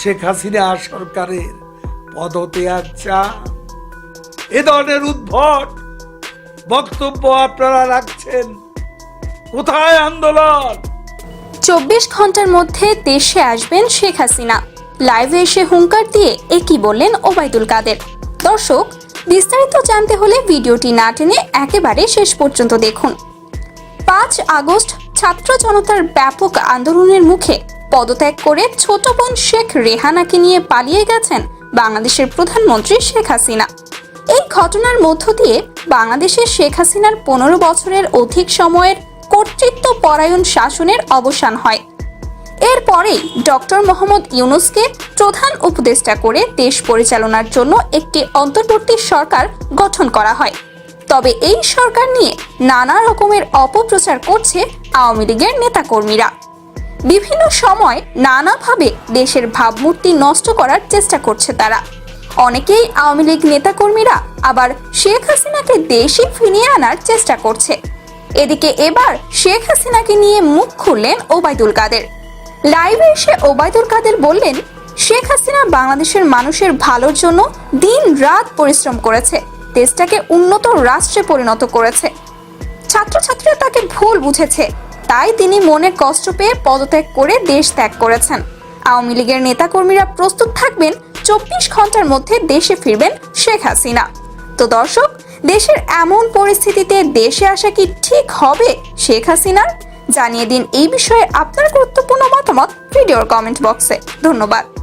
শেখ হাসিনা সরকারের পদত্যাগ চান। এ ধরনের উদ্ভট বক্তব্য আপনারা রাখছেন। কোথায় আন্দোলন? চব্বিশ ঘণ্টার মধ্যে দেশে আসবেন শেখ হাসিনা। লাইভে এসে হুঙ্কার দিয়ে একই বললেন ওবায়দুল কাদের। দর্শক, বিস্তারিত জানতে হলে ভিডিওটি না টেনে একেবারে শেষ পর্যন্ত দেখুন। পাঁচ আগস্ট ছাত্র জনতার ব্যাপক আন্দোলনের মুখে পদত্যাগ করে ছোট বোন শেখ রেহানাকে নিয়ে পালিয়ে গেছেন বাংলাদেশের প্রধানমন্ত্রী শেখ হাসিনা। এই ঘটনার মধ্য দিয়ে বাংলাদেশের শেখ হাসিনার পনেরো বছরের অধিক সময়ের কর্তৃত্ব পরায়ণ শাসনের অবসান হয়। এরপরেই ডক্টর মোহাম্মদ ইউনুসকে প্রধান উপদেষ্টা করে দেশ পরিচালনার জন্য একটি অন্তর্বর্তী সরকার গঠন করা হয়। তবে এই সরকার নিয়ে নানা রকমের অপপ্রচার করছে আওয়ামী লীগের নেতাকর্মীরা। বিভিন্ন সময় নানাভাবে দেশের ভাবমূর্তি নষ্ট করার চেষ্টা করছে তারা। অনেকেই আওয়ামী লীগ নেতাকর্মীরা আবার শেখ হাসিনাকে দেশে ফিরিয়ে আনার চেষ্টা করছে। এদিকে এবার শেখ হাসিনাকে নিয়ে মুখ খুললেন ওবায়দুল কাদের। লাইভে এসে ওবায়দুল কাদের বললেন, শেখ হাসিনা বাংলাদেশের মানুষের ভালোর জন্য দিন রাত পরিশ্রম করেছে, দেশটাকে উন্নত রাষ্ট্রে পরিণত করেছে। ছাত্রছাত্রীরা তাকে ভুল বুঝেছে তাই তিনি মনে কষ্ট পেয়ে পদত্যাগ করে দেশ ত্যাগ করেছেন। আওয়ামী লীগের নেতাকর্মীরা প্রস্তুত থাকবেন, চব্বিশ ঘণ্টার মধ্যে দেশে ফিরবেন শেখ হাসিনা। তো দর্শক, দেশের এমন পরিস্থিতিতে দেশে আসা কি ঠিক হবে শেখ হাসিনার? জানিয়ে দিন এই বিষয়ে আপনার গুরুত্বপূর্ণ মতামত ভিডিওর কমেন্ট বক্সে। ধন্যবাদ।